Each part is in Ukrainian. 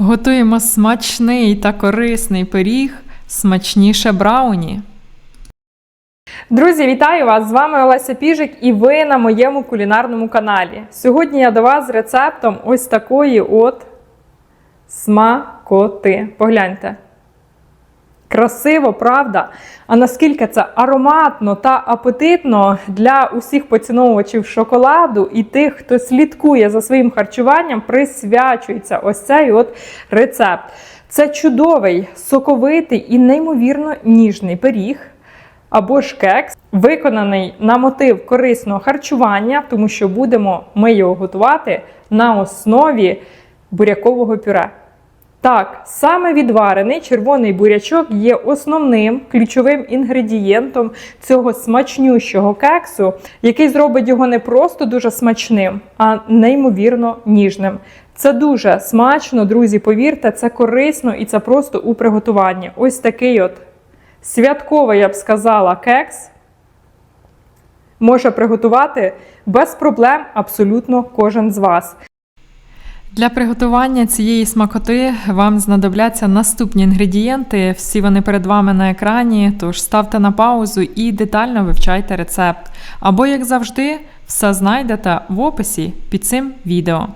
Готуємо смачний та корисний пиріг, смачніше брауні. Друзі, вітаю вас! З вами Олеся Піжик і ви на моєму кулінарному каналі. Сьогодні я до вас з рецептом ось такої от смакоти. Погляньте. Красиво, правда? А наскільки це ароматно та апетитно для усіх поціновувачів шоколаду і тих, хто слідкує за своїм харчуванням, присвячується ось цей от рецепт. Це чудовий, соковитий і неймовірно ніжний пиріг або ж кекс, виконаний на мотив корисного харчування, тому що будемо ми його готувати на основі бурякового пюре. Так, саме відварений червоний бурячок є основним ключовим інгредієнтом цього смачнющого кексу, який зробить його не просто дуже смачним, а неймовірно ніжним. Це дуже смачно, друзі, повірте, це корисно і це просто у приготуванні. Ось такий от святковий, я б сказала, кекс може приготувати без проблем абсолютно кожен з вас. Для приготування цієї смакоти вам знадобляться наступні інгредієнти. Всі вони перед вами на екрані, тож ставте на паузу і детально вивчайте рецепт. Або, як завжди, все знайдете в описі під цим відео.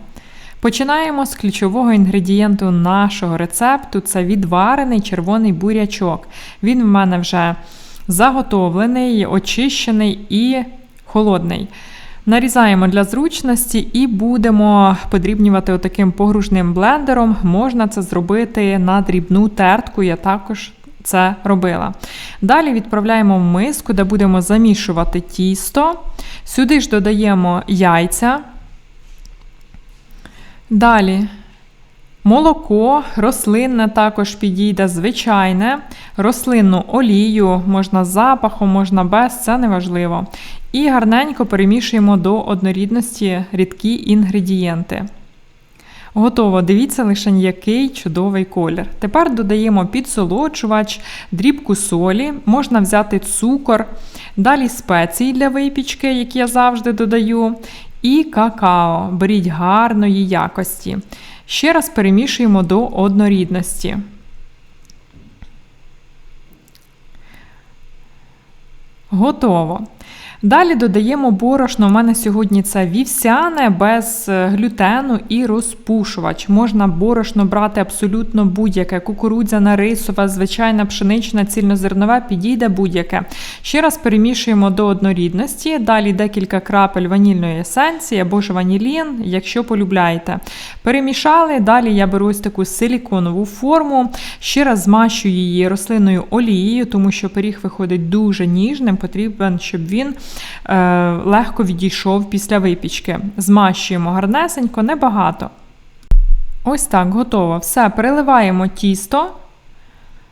Починаємо з ключового інгредієнту нашого рецепту це відварений червоний бурячок. Він в мене вже заготовлений, очищений і холодний. Нарізаємо для зручності і будемо подрібнювати отаким погружним блендером. Можна це зробити на дрібну тертку, я також це робила. Далі відправляємо в миску, де будемо замішувати тісто. Сюди ж додаємо яйця. Далі молоко, рослинне також підійде, звичайне, рослинну олію, можна з запахом, можна без, це неважливо. І гарненько перемішуємо до однорідності рідкі інгредієнти. Готово, дивіться лише який чудовий колір. Тепер додаємо підсолоджувач, дрібку солі, можна взяти цукор, далі спеції для випічки, які я завжди додаю, і какао. Беріть гарної якості. Ще раз перемішуємо до однорідності. Готово. Далі додаємо борошно. У мене сьогодні це вівсяне без е, глютену і розпушувач. Можна борошно брати абсолютно будь-яке. Кукурудзяне, рисове, звичайна пшенична, цільнозернове, підійде будь-яке. Ще раз перемішуємо до однорідності. Далі декілька крапель ванільної есенції або ж ванілін, якщо полюбляєте. Перемішали. Далі я беру ось таку силіконову форму. Ще раз змащую її рослинною олією, тому що пиріг виходить дуже ніжним. Потрібен, щоб він легко відійшов після випічки. Змащуємо гарнесенько, небагато. Ось так, готово. Все, переливаємо тісто.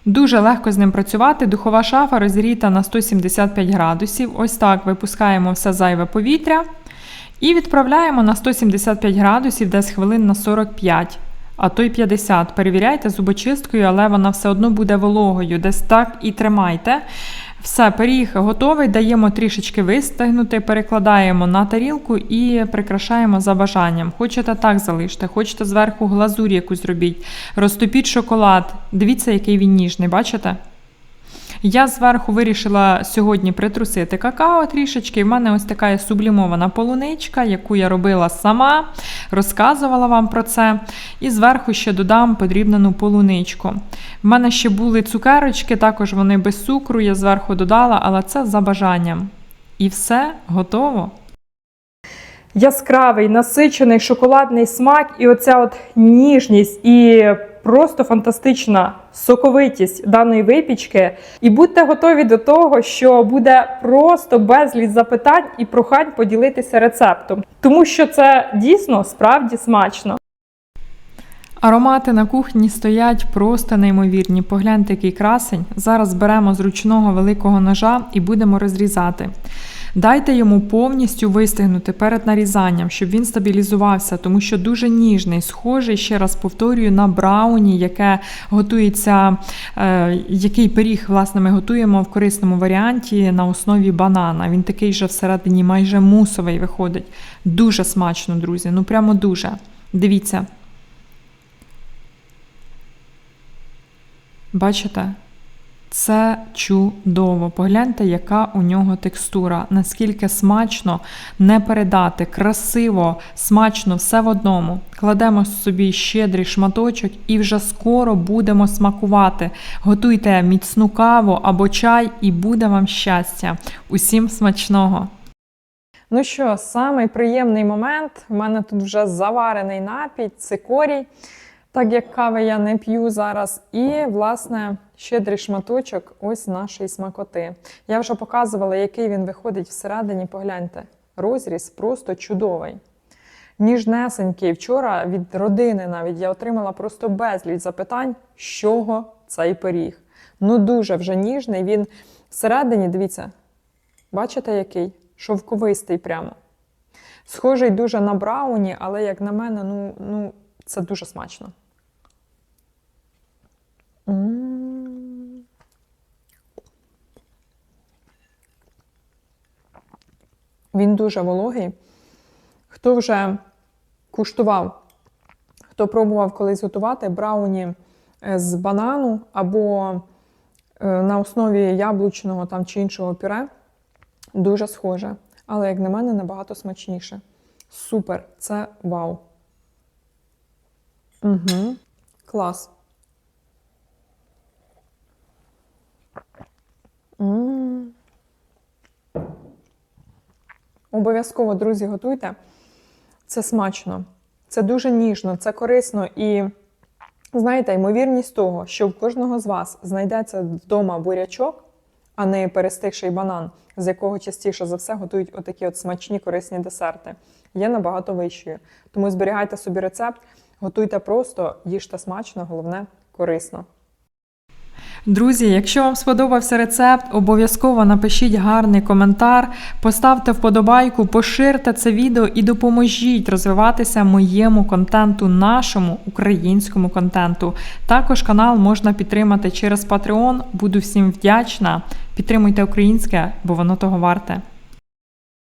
Дуже легко з ним працювати. Духова шафа розігріта на 175 градусів. Ось так випускаємо все зайве повітря. І відправляємо на 175 градусів десь хвилин на 45, а то й 50. Перевіряйте зубочисткою, але вона все одно буде вологою. Десь так і тримайте. Все, пиріг готовий, даємо трішечки вистигнути, перекладаємо на тарілку і прикрашаємо за бажанням. Хочете так залиште, хочете зверху глазурь якусь зробіть, розтопіть шоколад. Дивіться, який він ніжний, бачите? Я зверху вирішила сьогодні притрусити какао трішечки. В мене ось така сублімована полуничка, яку я робила сама, розказувала вам про це. І зверху ще додам подрібнену полуничку. В мене ще були цукерочки, також вони без цукру, я зверху додала, але це за бажанням. І все готово. яскравий, насичений шоколадний смак, і оця от ніжність і просто фантастична соковитість даної випічки. І будьте готові до того, що буде просто безліч запитань і прохань поділитися рецептом, тому що це дійсно справді смачно. Аромати на кухні стоять просто неймовірні. Погляньте, який красень. Зараз беремо з ручного великого ножа і будемо розрізати. Дайте йому повністю вистигнути перед нарізанням, щоб він стабілізувався, тому що дуже ніжний, схожий, ще раз повторюю, на брауні, яке готується, е, який пиріг, власне, ми готуємо в корисному варіанті на основі банана. Він такий же всередині майже мусовий виходить. Дуже смачно, друзі. Ну прямо дуже. Дивіться. Бачите? Це чудово. Погляньте, яка у нього текстура, наскільки смачно не передати, красиво, смачно, все в одному. Кладемо собі щедрий шматочок і вже скоро будемо смакувати. Готуйте міцну каву або чай, і буде вам щастя. Усім смачного! Ну що, самий приємний момент. У мене тут вже заварений напій, цикорій, так як кави я не п'ю зараз. І, власне, щедрий шматочок ось нашої смакоти. Я вже показувала, який він виходить всередині. Погляньте, розріз просто чудовий. Ніжнесенький. Вчора від родини навіть я отримала просто безліч запитань, з чого цей пиріг. Ну, дуже вже ніжний. Він всередині, дивіться, бачите, який? Шовковистий прямо. Схожий дуже на брауні, але, як на мене, ну, ну це дуже смачно. Він дуже вологий. Хто вже куштував, хто пробував колись готувати брауні е, з банану або е, на основі яблучного там, чи іншого пюре, дуже схоже. Але, як на мене, набагато смачніше. Супер, це вау. Угу. Клас. Обов'язково, друзі, готуйте. Це смачно, це дуже ніжно, це корисно і знаєте, ймовірність того, що в кожного з вас знайдеться вдома бурячок, а не перестигший банан, з якого частіше за все готують отакі от смачні корисні десерти, є набагато вищою. Тому зберігайте собі рецепт, готуйте просто, їжте смачно, головне корисно. Друзі, якщо вам сподобався рецепт, обов'язково напишіть гарний коментар, поставте вподобайку, поширте це відео і допоможіть розвиватися моєму контенту, нашому українському контенту. Також канал можна підтримати через Patreon. Буду всім вдячна. Підтримуйте українське, бо воно того варте.